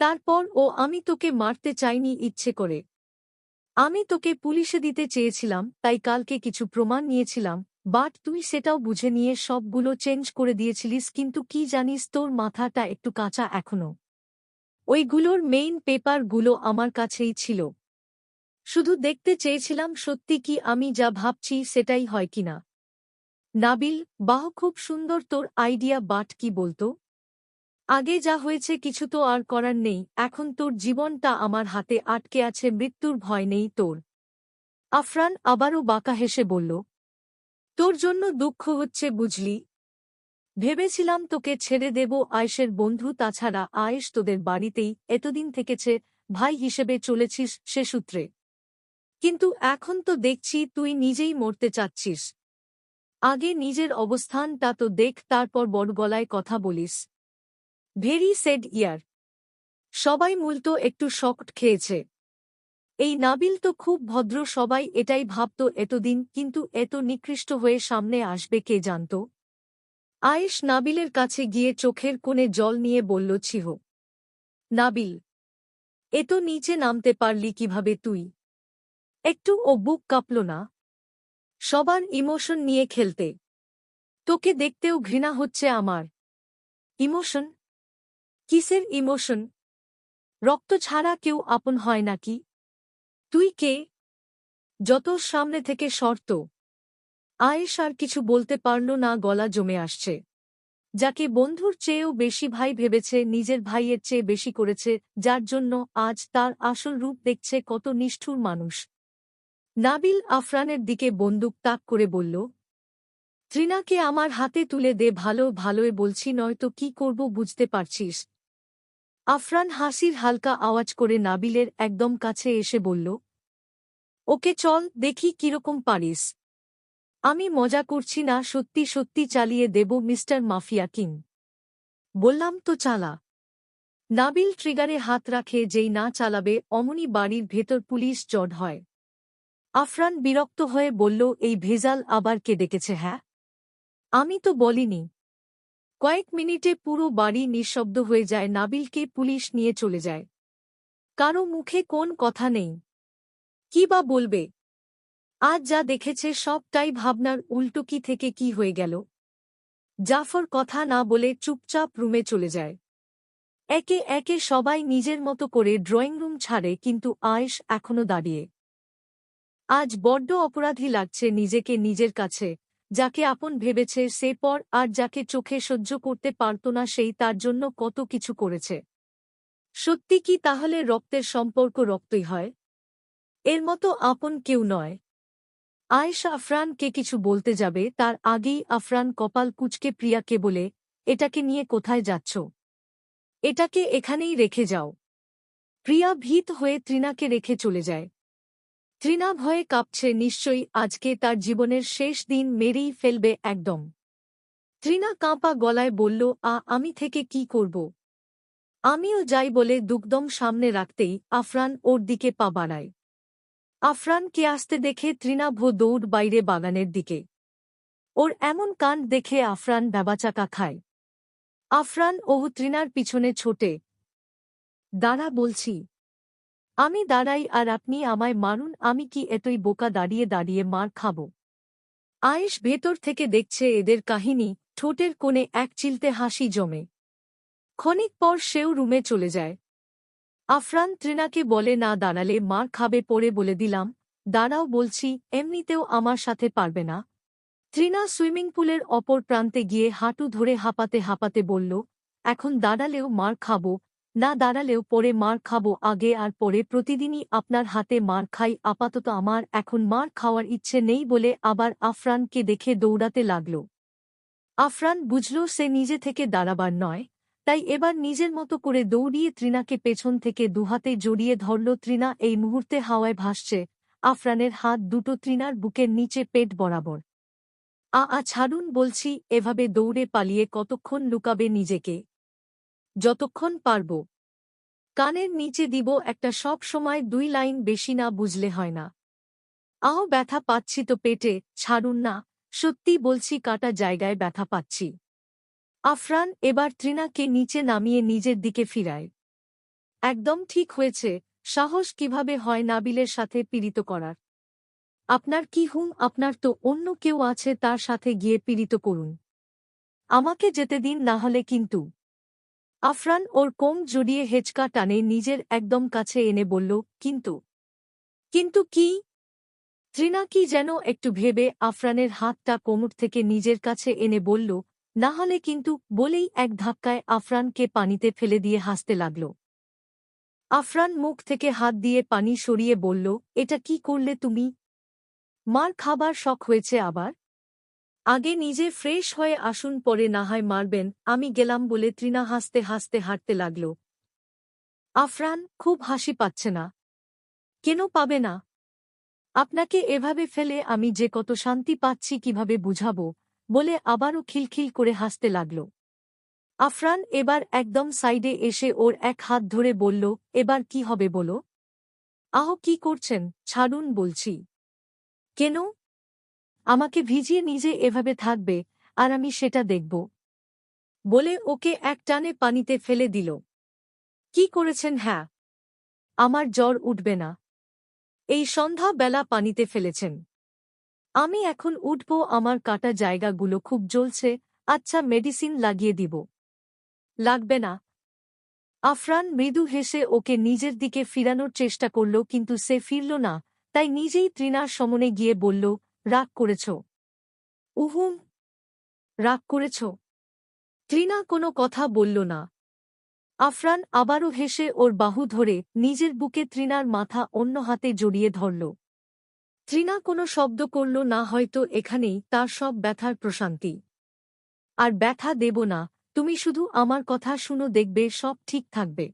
তারপর ও আমি তোকে মারতে চাইনি ইচ্ছে করে। আমি তোকে পুলিশে দিতে চেয়েছিলাম, তাই কালকে কিছু প্রমাণ নিয়েছিলাম। বাট তুই সেটাও বুঝে নিয়ে সবগুলো চেঞ্জ করে দিয়েছিলিস, কিন্তু কি জানিস তোর মাথাটা একটু কাঁচা এখনও। ওইগুলোর মেইন পেপারগুলো আমার কাছেই ছিল। শুধু দেখতে চেয়েছিলাম সত্যি কি আমি যা ভাবছি সেটাই হয় কিনা। নাবিল, বাহ, খুব সুন্দর তোর আইডিয়া বাট কি বলতো? আগে যা হয়েছে কিছু তো আর করার নেই, এখন তোর জীবনটা আমার হাতে আটকে আছে, মৃত্যুর ভয় নেই তোর। আফরান আবারও বাঁকা হেসে বলল, তোর জন্য দুঃখ হচ্ছে বুঝলি। ভেবেছিলাম তোকে ছেড়ে দেব আয়েশের বন্ধু, তাছাড়া আয়েশ তোদের বাড়িতেই এতদিন থেকেছে, ভাই হিসেবে চলেছিস সে সূত্রে। কিন্তু এখন তো দেখছি তুই নিজেই মরতে চাচ্ছিস। আগে নিজের অবস্থানটা তো দেখ, তারপর বড় গলায় কথা বলিস। ভেরি সেড ইয়ার সবাই মূলত একটু শকট খেয়েছে। এই নাবিল তো খুব ভদ্র সবাই এটাই ভাবত এতদিন, কিন্তু এত নিকৃষ্ট হয়ে সামনে আসবে কে জানত? আয়েশ নাবিলের কাছে গিয়ে চোখের কোণে জল নিয়ে বলল, ছিহ। নাবিল এত নিচে নামতে পারলি কীভাবে তুই? একটু ও বুক কাঁপল না। সবার ইমোশন নিয়ে খেলতে। তোকে দেখতেও ঘৃণা হচ্ছে আমার। ইমোশন কিসের ইমোশন? রক্ত ছাড়া কেউ আপন হয় নাকি? তুই কে? যত সামনে থেকে শর্ত। আয়েশ আর কিছু বলতে পারল না, গলা জমে আসছে। যাকে বন্ধুর চেয়েও বেশি ভাই ভেবেছে, নিজের ভাইয়ের চেয়ে বেশি করেছে, যার জন্য আজ তার আসল রূপ দেখছে কত নিষ্ঠুর মানুষ। নাবিল আফরানের দিকে বন্দুক তাক করে বলল, ত্রিনাকে আমার হাতে তুলে দে, ভালো ভালোয় বলছি, নয়তো কি করব বুঝতে পারছিস? আফরান হাসির হালকা আওয়াজ করে নাবিলের একদম কাছে এসে বলল, ওকে চল, দেখি কীরকম পারিস। আমি মজা করছি না, সত্যি সত্যি চালিয়ে দেব মিস্টার মাফিয়া কিং। বললাম, তো চালা। নাবিল ট্রিগারে হাত রাখে, যেই না চালাবে, অমনি বাড়ির ভেতর পুলিশ জড হয়। আফরান বিরক্ত হয়ে বলল, এই ভেজাল আবার কে ডেকেছে হ্যাঁ? আমি তো বলিনি। কয়েক মিনিটে পুরো বাড়ি নিঃশব্দ হয়ে যায়, নাবিলকে পুলিশ নিয়ে চলে যায়। কারও মুখে কোন কথা নেই। কি বা বলবে? আজ যা দেখেছে সবটাই ভাবনার উল্টো কি থেকে কি হয়ে গেল? জাফর কথা না বলে চুপচাপ রুমে চলে যায়। একে একে সবাই নিজের মতো করে ড্রয়িং রুম ছাড়ে, কিন্তু আয়েশ এখনও দাঁড়িয়ে। আজ বড্ড অপরাধী লাগছে নিজেকে নিজের কাছে। যাকে আপন ভেবেছে সে পর আর যাকে চোখে সহ্য করতে পারত না সেই তার জন্য কত কিছু করেছে। সত্যি কি তাহলে রক্তের সম্পর্ক রক্তই হয়? এর মতো আপন কেউ নয়। আয়েশা আফরানকে কিছু বলতে যাবে, তার আগেই আফরান কপাল কুচকে প্রিয়াকে বলে, এটাকে নিয়ে কোথায় যাচ্ছ? এটাকে এখানেই রেখে যাও। প্রিয়া ভীত হয়ে ত্রিনাকে রেখে চলে যায়। ত্রিনা ভয়ে কাঁপছে, নিশ্চয়ই আজকে তার জীবনের শেষ দিন মেরেই ফেলবে একদম। ত্রিনা কাঁপা গলায় বলল, আ, আমি থেকে কি করব? আমিও যাই বলে দুগ্ধম সামনে রাখতেই আফরান ওর দিকে পা বাড়ায়। আফরানকে আসতে দেখে তৃণাভ দৌড় বাইরে বাগানের দিকে। ওর এমন কাণ্ড দেখে আফরান ব্যাবাচাকা খায়। আফরান ওহু তৃণার পিছনে ছোটে। দাঁড়া বলছি আমি দাঁড়াই আর আপনি আমায় মারুন, আমি কি এতই বোকা দাঁড়িয়ে দাঁড়িয়ে মার খাব? আয়েশ ভেতর থেকে দেখছে এদের কাহিনী, ঠোঁটের কোণে এক চিলতে হাসি জমে। ক্ষণিক পর সেও রুমে চলে যায়। আফরান ত্রিনাকে বলে, না দাঁড়ালে মার খাবে পড়ে বলে দিলাম। দাঁড়াও বলছি, এমনিতেও আমার সাথে পারবে না। ত্রিনা সুইমিং পুলের অপর প্রান্তে গিয়ে হাঁটু ধরে হাঁপাতে হাঁপাতে বলল, এখন দাঁড়ালেও মার খাব না দাঁড়ালেও পরে মার খাব আগে আর পরে প্রতিদিনই আপনার হাতে মার খাই, আপাতত আমার এখন মার খাওয়ার ইচ্ছে নেই বলে আবার আফরানকে দেখে দৌড়াতে লাগল। আফরান বুঝল সে নিজে থেকে দাঁড়াবার নয়, তাই এবার নিজের মতো করে দৌড়িয়ে ত্রিনাকে পেছন থেকে দুহাতে জড়িয়ে ধরল। ত্রিনা এই মুহূর্তে হাওয়ায় ভাসছে, আফরানের হাত দুটো ত্রিনার বুকের নিচে পেট বরাবর। আ আ, ছাড়ুন বলছি, এভাবে দৌড়ে পালিয়ে কতক্ষণ লুকাবে নিজেকে? যতক্ষণ পারব। কানের নিচে দিব একটা সব সময় দুই লাইন বেশি না বুঝলে হয় না। আও ব্যথা পাচ্ছি তো পেটে, ছাড়ুন না, সত্যি বলছি কাটা জায়গায় ব্যথা পাচ্ছি। আফরান এবার ত্রিনাকে নিচে নামিয়ে নিজের দিকে ফিরায়। একদম ঠিক হয়েছে, সাহস কীভাবে হয় নাবিলের সাথে পীড়িত করার? আপনার কি হুম, আপনার তো অন্য কেউ আছে তার সাথে গিয়ে পীড়িত করুন। আমাকে যেতে দিন না হলে কিন্তু। আফরান ওর কোম জড়িয়ে হেঁচকা টানে নিজের একদম কাছে এনে বলল, কিন্তু কিন্তু কি? ত্রিনা কি যেন একটু ভেবে আফরানের হাতটা কোমর থেকে নিজের কাছে এনে বলল, না হলে কিন্তু, বলেই এক ধাক্কায় আফরানকে পানিতে ফেলে দিয়ে হাসতে লাগল। আফরান মুখ থেকে হাত দিয়ে পানি সরিয়ে বলল, এটা কি করলে তুমি? মার খাবার শখ হয়েছে আবার? আগে নিজে ফ্রেশ হয়ে আসুন, পরে না হয় মারবেন, আমি গেলাম বলে ত্রিনা হাসতে হাসতে হাঁটতে লাগল। আফরান খুব হাসি পাচ্ছে না। কেন পাবে না? আপনাকে এভাবে ফেলে আমি যে কত শান্তি পাচ্ছি কীভাবে বুঝাবো? বলে আবারও খিলখিল করে হাসতে লাগল। আফরান এবার একদম সাইডে এসে ওর এক হাত ধরে বলল, এবার কি হবে বলো? আহ, কি করছেন? ছাড়ুন বলছি। কেন? আমাকে ভিজিয়ে নিজে এভাবে থাকবে, আর আমি সেটা দেখব। বলে ওকে এক টানে পানিতে ফেলে দিল। কি করেছেন হ্যাঁ? আমার জ্বর উঠবে না। এই সন্ধ্যা বেলা পানিতে ফেলেছেন। আমি এখন উঠব, আমার কাটা জায়গাগুলো খুব জ্বলছে আচ্ছা মেডিসিন লাগিয়ে দিব। লাগবে না। আফরান মৃদু হেসে ওকে নিজের দিকে ফিরানোর চেষ্টা করল, কিন্তু সে ফিরল না, তাই নিজেই তৃণার সমনে গিয়ে বলল রাগ করেছ। উহুম রাগ করেছ। তৃণা কোনো কথা বলল না। আফরান আবারও হেসে ওর বাহু ধরে নিজের বুকে তৃণার মাথা অন্য হাতে জড়িয়ে ধরল। তৃণা কোনো শব্দ করল না, হয়তো এখানেই তার সব ব্যথার প্রশান্তি। আর ব্যথা দেব না, তুমি শুধু আমার কথা শুনো, দেখবে সব ঠিক থাকবে।